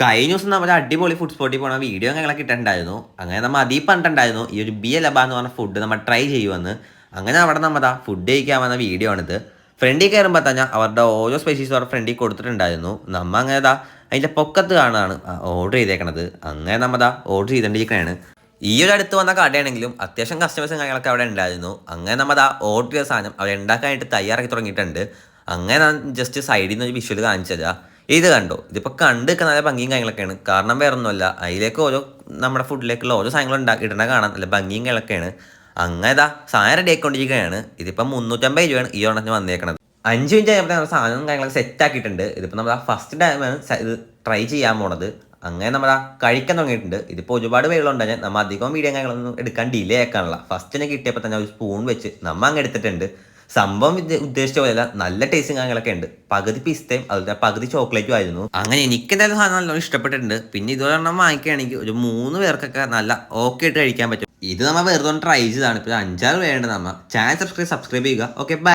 കഴിഞ്ഞ ദിവസം നമ്മൾ അടിപൊളി ഫുഡ് സ്പോട്ടിൽ പോണ വീഡിയോ ഞങ്ങളൊക്കെ ഇട്ടിട്ടുണ്ടായിരുന്നു അങ്ങനെ നമ്മൾ അതീ പറഞ്ഞിട്ടുണ്ടായിരുന്നു ഈ ഒരു ബി ലബ എന്ന് പറഞ്ഞ ഫുഡ് നമ്മൾ ട്രൈ ചെയ്യുമെന്ന്. അങ്ങനെ അവിടെ നമ്മതാ ഫുഡ് കഴിക്കാൻ വന്ന വീഡിയോ ആണിത്. ഫ്രണ്ടിൽ കയറുമ്പോൾ തന്നെ അവരുടെ ഓരോ സ്പെഷീസ് അവരുടെ ഫ്രണ്ടിൽ കൊടുത്തിട്ടുണ്ടായിരുന്നു. നമ്മ അങ്ങനെ താ അതിന്റെ പൊക്കത്ത് കാണാണ് ഓർഡർ ചെയ്തേക്കണത്. അങ്ങനെ നമ്മതാ ഓർഡർ ചെയ്തുകൊണ്ടിരിക്കണതാണ് ഈ ഒരു അടുത്ത് വന്ന കടയാണെങ്കിലും അത്യാവശ്യം കസ്റ്റമേഴ്സും കാര്യങ്ങളൊക്കെ അവിടെ ഉണ്ടായിരുന്നു. അങ്ങനെ നമ്മതാ ഓർഡർ ചെയ്ത സാധനം അവിടെ ഉണ്ടാക്കാനായിട്ട് തയ്യാറാക്കി തുടങ്ങിയിട്ടുണ്ട്. അങ്ങനെ ജസ്റ്റ് സൈഡിൽ നിന്ന് ഒരു വിഷ്വൽ കാണിച്ചതാ. ഇത് കണ്ടോ. ഇതിപ്പോൾ കണ്ട് നിൽക്കാൻ നല്ല ഭംഗിയും കാര്യങ്ങളൊക്കെയാണ്. കാരണം വേറെ ഒന്നുമല്ല അതിലേക്ക് ഓരോ നമ്മുടെ ഫുഡിലേക്കുള്ള ഓരോ സാധനങ്ങൾ ഉണ്ടാക്കി ഇടണ കാണാൻ നല്ല ഭംഗിയും കാര്യങ്ങളൊക്കെയാണ്. അങ്ങനെ ഇതാ സാധനം റെഡി ആയിക്കൊണ്ടിരിക്കുകയാണ്. ഇതിപ്പോൾ മുന്നൂറ്റമ്പത് രൂപയാണ് ഈ ഓണത്തിന് വന്നേക്കണത്. അഞ്ച് മിനിറ്റ് കഴിയുമ്പോൾ നമ്മൾ സാധനം കാര്യങ്ങളൊക്കെ സെറ്റ് ആക്കിയിട്ടുണ്ട്. ഇതിപ്പോൾ നമ്മൾ ആ ഫസ്റ്റ് ടൈമാണ് ഇത് ട്രൈ ചെയ്യാൻ പോണത്. അങ്ങനെ നമ്മൾ ആ കഴിക്കാൻ തുടങ്ങിയിട്ടുണ്ട്. ഇതിപ്പോൾ ഒരുപാട് പേരുകളുണ്ടായി നമ്മൾ അധികം വീഡിയോ കാര്യങ്ങളൊന്നും എടുക്കാൻ ഡിലേ ആക്കാനുള്ള ഫസ്റ്റ് തന്നെ കിട്ടിയപ്പോൾ തന്നെ ഒരു സ്പൂൺ വെച്ച് നമ്മൾ അങ്ങ് എടുത്തിട്ടുണ്ട്. സംഭവം ഉദ്ദേശിച്ച പോലെയല്ല. നല്ല ടേസ്റ്റും കാര്യങ്ങളൊക്കെ ഉണ്ട്. പകുതി പിസ്തയും അതുപോലെ പകുതി ചോക്ലേറ്റും ആയിരുന്നു. അങ്ങനെ എനിക്ക് എന്തായാലും സാധനം നല്ലോണം ഇഷ്ടപ്പെട്ടിട്ടുണ്ട്. പിന്നെ ഇതുപോലെ എണ്ണം വാങ്ങിക്കുകയാണെങ്കിൽ ഒരു മൂന്ന് പേർക്കൊക്കെ നല്ല ഓക്കെ ആയിട്ട് കഴിക്കാൻ പറ്റും. ഇത് നമ്മൾ വെറുതെ ട്രൈ ചെയ്താണ്. ഇപ്പോൾ അഞ്ചാറ് പേരുണ്ട് നമ്മൾ ചാനൽ സബ്സ്ക്രൈബ് സബ്സ്ക്രൈബ് ചെയ്യുക. Okay bye